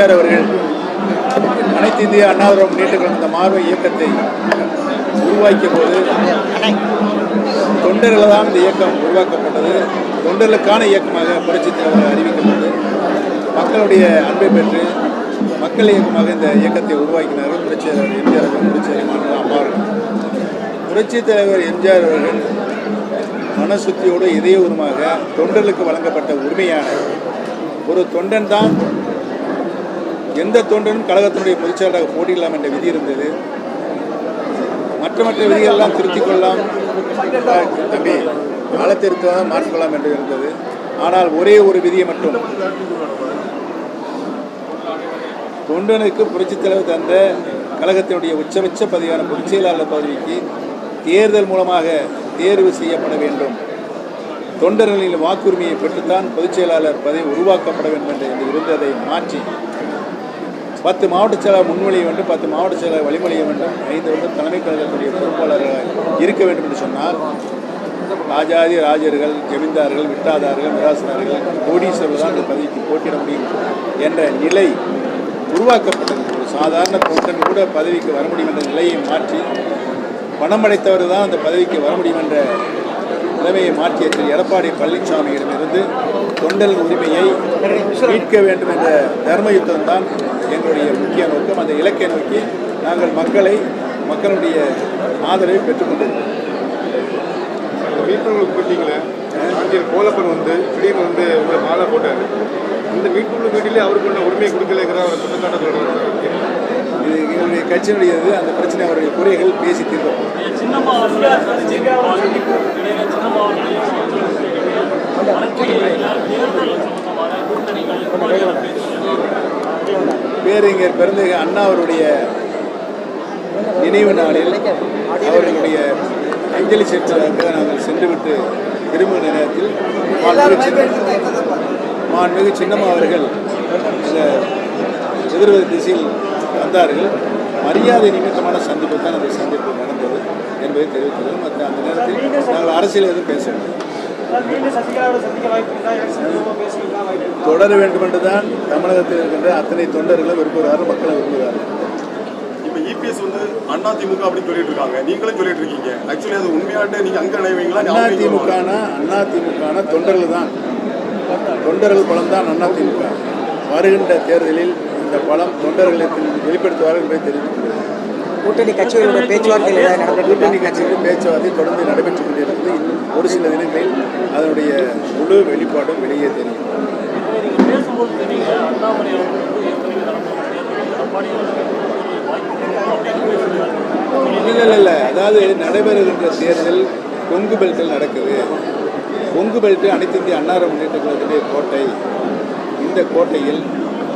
எம்ஜிஆர் அவர்கள் அனைத்து இந்திய அண்ணாதுரம் நீட்டுகள் இந்த மார்பை இயக்கத்தை உருவாக்கிய போது தொண்டர்கள் தான் இந்த இயக்கம் உருவாக்கப்பட்டது. தொண்டர்களுக்கான இயக்கமாக புரட்சித் தலைவர் அறிவிக்கப்பட்டது. மக்களுடைய அன்பை பெற்று மக்கள் இயக்கமாக இந்த இயக்கத்தை உருவாக்கினார்கள் புரட்சி தலைவர் எம்ஜிஆர் அவர்கள் புரட்சி தலைவர் அம்மா அவர்கள். புரட்சித் தலைவர் எம்ஜிஆர் அவர்கள் மனசுத்தியோடு இதயபூர்வமாக தொண்டர்களுக்கு வழங்கப்பட்ட உரிமையான ஒரு தொண்டன் தான் எந்த தொண்டனும் கழகத்தினுடைய பொதுச்செயலாளராக போட்டியிடலாம் என்ற விதி இருந்தது. மற்ற மற்ற விதிகளெல்லாம் திருத்திக் கொள்ளலாம். தம்பி காலத்திருத்தம் மாற்றிக்கொள்ளலாம் என்று இருந்தது. ஆனால் ஒரே ஒரு விதியை மட்டும். தொண்டனுக்கு புரட்சித் தலைவர் தந்த கழகத்தினுடைய உச்சபட்ச பதவியான பொதுச்செயலாளர் பதவிக்கு தேர்தல் மூலமாக தேர்வு செய்யப்பட வேண்டும். தொண்டர்களின் வாக்குரிமையை பெற்றுத்தான் பொதுச்செயலாளர் பதவி உருவாக்கப்பட வேண்டும் என்று இருந்ததை மாற்றி பத்து மாவட்ட செயலாளர் முன்மொழிய வேண்டும் பத்து மாவட்ட செயலாளர் வழிமொழிய வேண்டும். ஐந்து வந்து தலைமை கழகத்துடைய பொறுப்பாளர்களாக இருக்க வேண்டும் என்று சொன்னால் ராஜாதி ராஜர்கள் ஜமீன்தார்கள் விட்டாதார்கள் மிராசனார்கள் கோடீஸ்வரர் தான் இந்த பதவிக்கு போட்டியிட முடியும் என்ற நிலை உருவாக்கப்பட்டது. ஒரு சாதாரண தொண்டன் கூட பதவிக்கு வர முடியும் என்ற நிலையை மாற்றி பணம் அடைத்தவர் தான் அந்த பதவிக்கு வர முடியும் என்ற நிலைமையை மாற்றிய திரு எடப்பாடி பழனிசாமியிடமிருந்து தொண்டல் உரிமையை மீட்க வேண்டும் என்ற தர்ம தான் எங்களுடைய முக்கிய நோக்கம் அந்த இலக்கை நோக்கி நாங்கள் மக்களை மக்களுடைய ஆதரவை பெற்றுக்கொண்டிருக்கிறோம். மீட்புகள் மீட்டிங்கில் ஆட்சியர் கோலப்பன் வந்து திடீர்னு வந்து உங்களை மாலை போட்டார். இந்த மீட்புகள் மீட்டிலே அவருக்கு உள்ள உரிமை கொடுக்கலைங்கிற அவர் குற்றச்சாட்டை சொல்கிறார் இது எங்களுடைய கட்சியினுடைய இது அந்த பிரச்சனை அவருடைய குறைகள் பேசி தீர்க்கும் சின்னம்மா அவர்கள் இடையில சின்னம்மா அவர்கள் தேர்தல் சம்பந்தமான கூட்டணிகள் கோரிக்கைகள் பேச்சு பேரறிஞர் பிறந்த அண்ணா அவருடைய நினைவு நாளில் அவர்களுடைய அஞ்சலி செலுத்துவதற்காக நாங்கள் சென்றுவிட்டு திரும்புகிற நேரத்தில் மாண்புமிகு சின்ன- சின்னம்மா அவர்கள் இந்த எதிர்வது திசையில் வந்தார்கள். மரியாதை நிமித்தமான சந்திப்பு தான் அந்த சந்திப்பு நடந்தது என்பதை தெரிவித்துள்ளோம் மற்ற அந்த நேரத்தில் நாங்கள் அரசியல் எதுவும் பேசவில்லை. மீண்டும் சசிகலாவோட சந்திக்க வாய்ப்பு இருக்கா எலெக்ஷன் பேசுவீங்களா வாய்ப்பு இருக்கா? தொடர வேண்டும் என்றுதான் தமிழகத்தில் இருக்கின்ற அத்தனை தொண்டர்களும் விரும்புகிறார்கள் மக்களும் விரும்புகிறார்கள் இப்போ இபிஎஸ் வந்து அண்ணா திமுக அப்படின்னு சொல்லிட்டு இருக்காங்க. நீங்களும் சொல்லிட்டு இருக்கீங்க. ஆக்சுவலி அது உண்மையாட்டு நீங்க அங்க இணைவீங்களா அண்ணா திமுகனா அண்ணா திமுகனா தொண்டர்கள் தான். தொண்டர்கள் பலம் தான் அண்ணா திமுக வருகின்ற தேர்தலில் இந்த பலம் தொண்டர்களுக்கு வெளிப்படுத்துவார்கள் என்பதை தெரிவிக்கிறது கூட்டணி கட்சிகளோட பேச்சுவார்த்தைகள் ஏதாவது நடந்துட்டு கூட்டணி கட்சிகள் பேச்சுவார்த்தை தொடர்ந்து நடைபெற்றுக் கொண்டிருக்கிறது. இன்னும் ஒரு சில தினங்களில் அதனுடைய முழு வெளிப்பாடும் வெளியே தெரியும். இல்லை இல்லை அதாவது நடைபெறுகின்ற தேர்தல் கொங்கு பெல்ட்டில் நடக்குது. கொங்கு பெல்ட்டு அனைத்து இந்திய அன்னார முன்னேற்ற கழகத்துடைய கோட்டை இந்த கோட்டையில்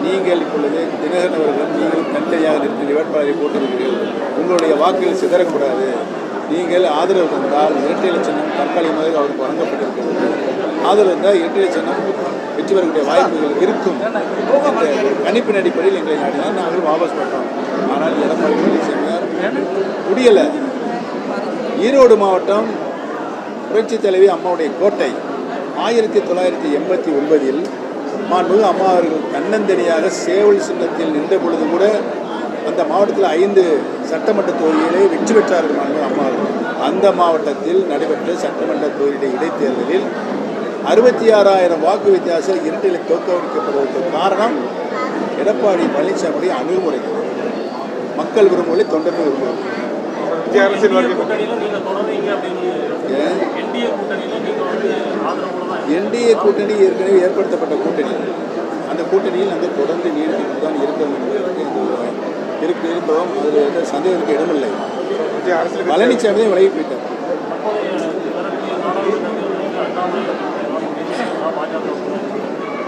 நீங்கள் இப்பொழுது தினகரன் அவர்களும் நீங்களும் தனித்தனியாக நிறுத்தி வேட்பாளரை போட்டிருக்கிறீர்கள். உங்களுடைய வாக்குகள் சிதறக்கூடாது. நீங்கள் ஆதரவு தந்தால் இரட்டை சின்னம் தற்காலிகமாக அவருக்கு வழங்கப்பட்டிருக்கிறது. ஆதரவு தந்தால் இரட்டை சின்னம் வெற்றி பெறக்கூடிய வாய்ப்புகள் இருக்கும். என்ற கணிப்பின் அடிப்படையில் எங்களை நாடினால் நாங்கள் வாபஸ் பண்ணுறோம் ஆனால் எடப்பாடி பழனிசாமியார் முடியலை. ஈரோடு மாவட்டம் புரட்சித் தலைவி அம்மாவுடைய கோட்டை ஆயிரத்தி தொள்ளாயிரத்தி எண்பத்தி ஒன்பதில் மாண்புமிகு அம்மா அவர்கள் தன்னந்தனியாக சேவல் சின்னத்தில் நின்ற பொழுது கூட அந்த மாவட்டத்தில் ஐந்து சட்டமன்ற தொகுதிகளை வெற்றி பெற்றார்கள் மாண்புமிகு அம்மா அவர்கள். அந்த மாவட்டத்தில் நடைபெற்ற சட்டமன்ற தொகுதியுடைய இடைத்தேர்தலில் அறுபத்தி ஆறாயிரம் வாக்கு வித்தியாசம் இரண்டில் தோற்கடிக்கப்படுவதற்கு காரணம் எடப்பாடி பழனிசாமியுடைய அணுகுமுறை. மக்கள் விரும்பவில்லை தொண்டர்கள் விரும்பவில்லை விஜய் அரசியல்வாதி கூட்டணியில நீங்க தொடர்றீங்க அப்படின்னு ஏன்? என்டிஏ கூட்டணியில நீங்க வந்து ஆதரவோட தான் என்டிஏ கூட்டணி ஏற்கனவே ஏற்படுத்தப்பட்ட கூட்டணி. அந்த கூட்டணியில் நாங்கள் தொடர்ந்து நீடித்து தான் என்பதற்கு எந்த இருக்கு இருந்தோம் அதில் எந்த சந்தேகத்துக்கு இடமில்லை. பழனிசாமி தான் விலகி போயிட்டார்.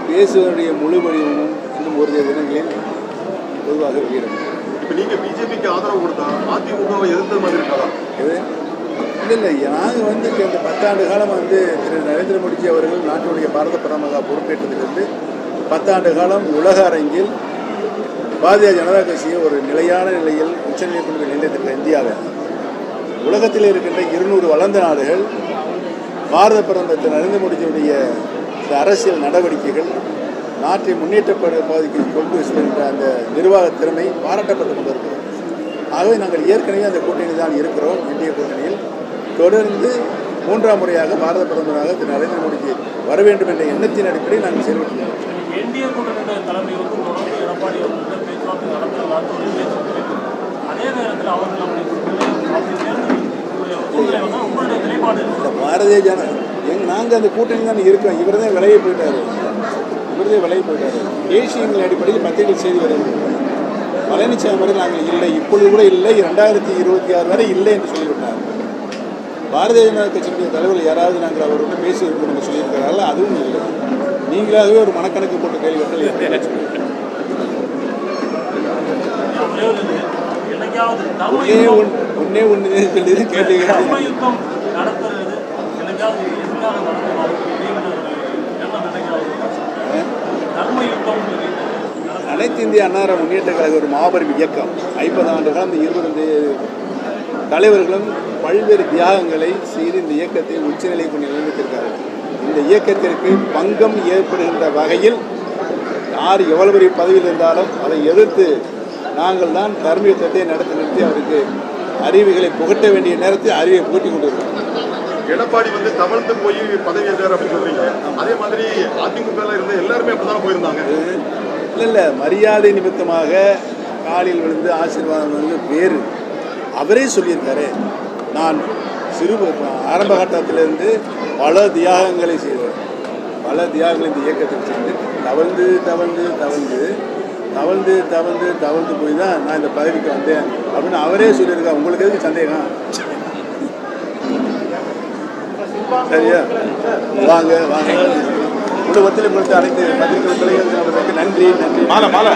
பேசுவதனுடைய முழு வடிவமும் இன்னும் ஒரு தினங்களில் பொதுவாக வெளியிடும் இப்போ நீங்க பிஜேபிக்கு ஆதரவு கொடுத்தா அதிமுகவை எதிர்த்த மாதிரி இருக்காதா? இது இல்லை நாங்கள் வந்து இந்த பத்தாண்டு காலம் வந்து திரு நரேந்திர மோடிஜி அவர்கள் நாட்டினுடைய பாரத பிரதமராக பொறுப்பேற்றதிலிருந்து பத்தாண்டு காலம் உலக அரங்கில் பாரதிய ஜனதா கட்சியை ஒரு நிலையான நிலையில் உச்சநீதிமன்ற நிலையத்திற்கு இந்தியாவில் உலகத்தில் இருக்கின்ற இருநூறு வளர்ந்த நாடுகள் பாரத பிரதமர் திரு நரேந்திர மோடிஜியுடைய இந்த அரசியல் நடவடிக்கைகள் நாட்டை முன்னேற்றப்பட பாதிக்கு கொண்டு செல்கின்ற அந்த நிர்வாக திறமை பாராட்டப்பட்டு கொண்டிருக்கிறது. ஆகவே நாங்கள் ஏற்கனவே அந்த கூட்டணி தான் இருக்கிறோம் இந்திய கூட்டணியில். தொடர்ந்து மூன்றாம் முறையாக பாரத பிரதமராக திரு நரேந்திர மோடிக்கு வர வேண்டும் என்ற எண்ணத்தின் அடிப்படையில் நாங்கள் இந்த பாரதிய ஜன எங் நாங்கள் அந்த கூட்டணி தான் இருக்கோம். இவர் தான் விலகி போயிட்டாரு. இவர் தான் விலகி போயிட்டாரு. தேசியங்கள் அடிப்படையில் பத்திரிகை செய்தி வருது பழனிசாமி வரை நாங்கள் இல்லை. இப்பொழுது கூட இல்லை. ரெண்டாயிரத்தி இருபத்தி ஆறு வரை இல்லை என்று சொல்லிவிட்டார் பாரதிய ஜனதா கட்சியினுடைய தலைவர்கள் யாராவது நாங்கள் அவரோட பேசி இருக்கிறோம் சொல்லியிருக்கிறார்கள் அதுவும் இல்லை. நீங்களாகவே ஒரு மனக்கணக்கு போட்டு கேள்வி ஒன்னே ஒன்று ஒன்னே ஒன்று சொல்லி யுத்தம் அனைத்து இந்திய அன்னார முன்னேற்ற கழக ஒரு மாபெரும் இயக்கம். ஐம்பது ஆண்டுகள் அந்த இருபது தலைவர்களும் பல்வேறு தியாகங்களை செய்து இந்த இயக்கத்தை உச்சநிலை கொண்டு நிலைநிறுத்திருக்கார்கள் இந்த இயக்கத்திற்கு பங்கம் ஏற்படுகின்ற வகையில் யார் எவ்வளவு பெரிய பதவியில் இருந்தாலும் அதை எதிர்த்து நாங்கள் தான் தர்ம யுத்தத்தை நடத்தி நிறுத்தி அவருக்கு அறிவுகளை புகட்ட வேண்டிய நேரத்தில் அறிவை புகட்டி கொண்டிருக்கிறோம். எடப்பாடி வந்து தவழ்ந்து போய் பதவி ஏற்றார் அப்படின்னு சொல்றீங்க. அதே மாதிரி அதிமுக இருந்த எல்லாருமே அப்படிதான் போயிருந்தாங்க? இல்லை இல்லை. மரியாதை நிமித்தமாக காலில் விழுந்து ஆசீர்வாதம் வந்து வேறு. அவரே சொல்லியிருக்காரு. நான் சிறு ஆரம்ப கட்டத்திலிருந்து பல தியாகங்களை செய்தேன். பல தியாகங்களை இந்த இயக்கத்தில் செய்து தவழ்ந்து தவழ்ந்து தவழ்ந்து தவழ்ந்து தவழ்ந்து தவழ்ந்து போய் தான் நான் இந்த பதவிக்கு வந்தேன் அப்படின்னு அவரே சொல்லியிருக்கா. உங்களுக்கு எதுக்கு சந்தேகம்? சரியா? வாங்க வாங்க. குடும்பத்தில் கொடுத்த அனைத்து பத்திரிகை தலைவர்களுக்கு நன்றி நன்றி. மாலை மாலை.